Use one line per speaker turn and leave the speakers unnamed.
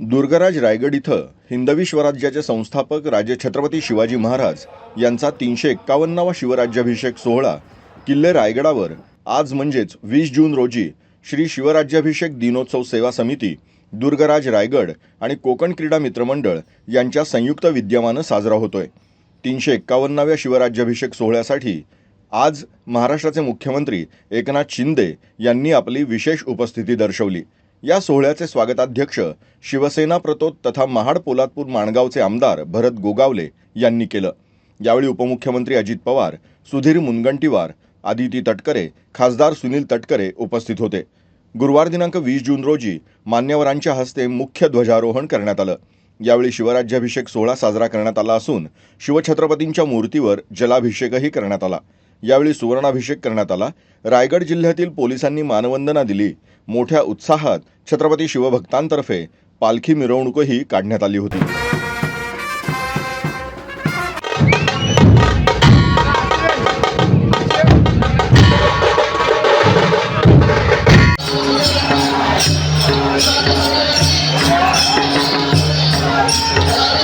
दुर्गराज रायगड इथं हिंदवी स्वराज्याचे संस्थापक राजे छत्रपती शिवाजी महाराज यांचा तीनशे एक्कावन्नावा शिवराज्याभिषेक सोहळा किल्ले रायगडावर आज म्हणजेच वीस जून रोजी श्री शिवराज्याभिषेक दिनोत्सव सेवा समिती दुर्गराज रायगड आणि कोकण क्रीडा मित्रमंडळ यांच्या संयुक्त विद्यमानं साजरा होतोय. तीनशे एक्कावन्नाव्या शिवराज्याभिषेक सोहळ्यासाठी आज महाराष्ट्राचे मुख्यमंत्री एकनाथ शिंदे यांनी आपली विशेष उपस्थिती दर्शवली. या सोहळ्याचे स्वागताध्यक्ष शिवसेना प्रतोद तथा महाड पोलादपूर माणगावचे आमदार भरत गोगावले यांनी केलं. यावेळी उपमुख्यमंत्री अजित पवार सुधीर मुनगंटीवार आदिती तटकरे खासदार सुनील तटकरे उपस्थित होते. गुरुवार दिनांक वीस जून रोजी मान्यवरांच्या हस्ते मुख्य ध्वजारोहण करण्यात आलं. यावेळी शिवराज्याभिषेक सोहळा साजरा करण्यात आला असून शिवछत्रपतींच्या मूर्तीवर जलाभिषेकही करण्यात आला. यावेळी सुवर्णाभिषेक करण्यात आला. रायगड जिल्ह्यातील पोलिसांनी मानवंदना दिली. मोठ्या उत्साहात छत्रपती शिवभक्तांतर्फे पालखी मिरवणूकही काढण्यात आली होती.